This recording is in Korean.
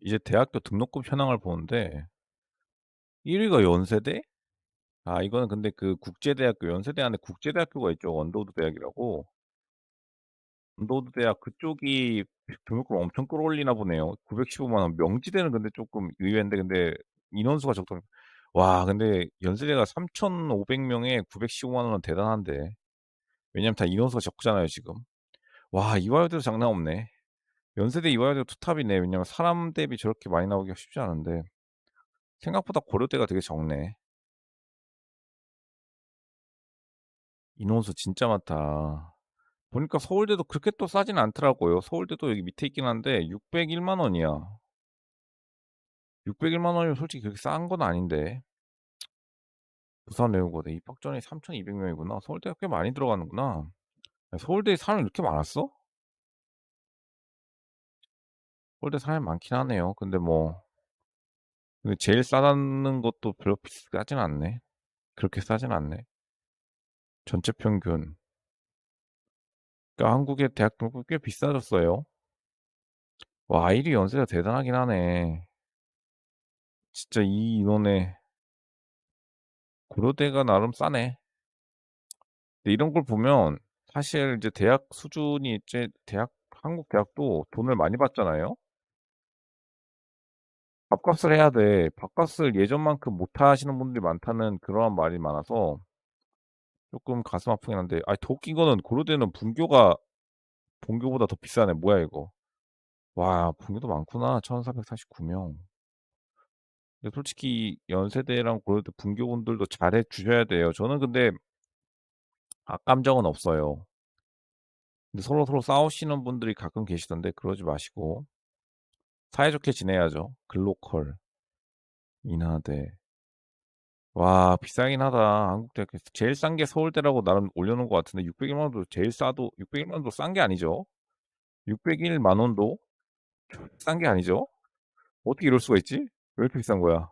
이제 대학교 등록금 현황을 보는데 1 위가 연세대? 아 이거는 근데 그 국제대학교 연세대 안에 국제대학교가 있죠. 언더우드 대학이라고. 언더우드 대학 그쪽이 등록금을 엄청 끌어올리나 보네요. 9150,000 원. 명지대는 근데 쪼끔 의외인데 근데 인원수가 적더라 와 근데 연세대가 3,500 명에 9150,000 원은 대단한데. 왜냐면 다 인원수가 적잖아요 지금. 와 이화여대도 장난 없네. 연세대, 이화여대가 투탑이네. 왜냐면 사람 대비 저렇게 많이 나오기가 쉽지 않은데. 생각보다 고려대가 되게 적네. 인원수 진짜 많다. 보니까 서울대도 그렇게 또 싸진 않더라고요. 서울대도 여기 밑에 있긴 한데 601만 원이야. 601만 원이면 솔직히 그렇게 싼 건 아닌데. 부산외국어대 입학 전이 3,200 명이구나. 서울대가 꽤 많이 들어가는구나. 야 서울대에 사람이 이렇게 많았어? 서울대 사람이 많긴 하네요. 근데 뭐 근데 제일 싸다는 것도 별로 비싸진 않네. 그렇게 싸진 않네. 전체 평균. 그러니까 한국의 대학 등록금이 꽤 비싸졌어요. 와1위 연세대가 대단하긴 하네. 진짜 이 인원에 고려대가 나름 싸네. 근데 이런 걸 보면 사실 이제 대학 수준이 이제 대학 한국 대학도 돈을 많이 받잖아요. 밥값을 해야 돼. 밥값을 예전만큼 못 하시는 분들이 많다는 그러한 말이 많아서 쪼끔 가슴 아프긴 한데 아더 웃긴 거는 고려대는 분교가 본교보다 더 비싸네. 뭐야 이거. 와 분교도 많구나. 1,449 명. 근데 솔직히 연세대랑 고려대 분교분들도 잘해 주셔야 돼요. 저는 근데 악감정은 없어요. 근데 서로서로 싸우시는 분들이 가끔 계시던데 그러지 마시고 사이좋게 지내야죠. 글로컬. 인하대. 와 비싸긴 하다. 한국 대학교 제일 싼 게 서울대라고 나름 올려놓은 것 같은데 601만 원도 제일 싸도 601만 원도 싼 게 아니죠. 601만 원도 싼 게 아니죠. 어떻게 이럴 수가 있지? 왜 이렇게 비싼 거야?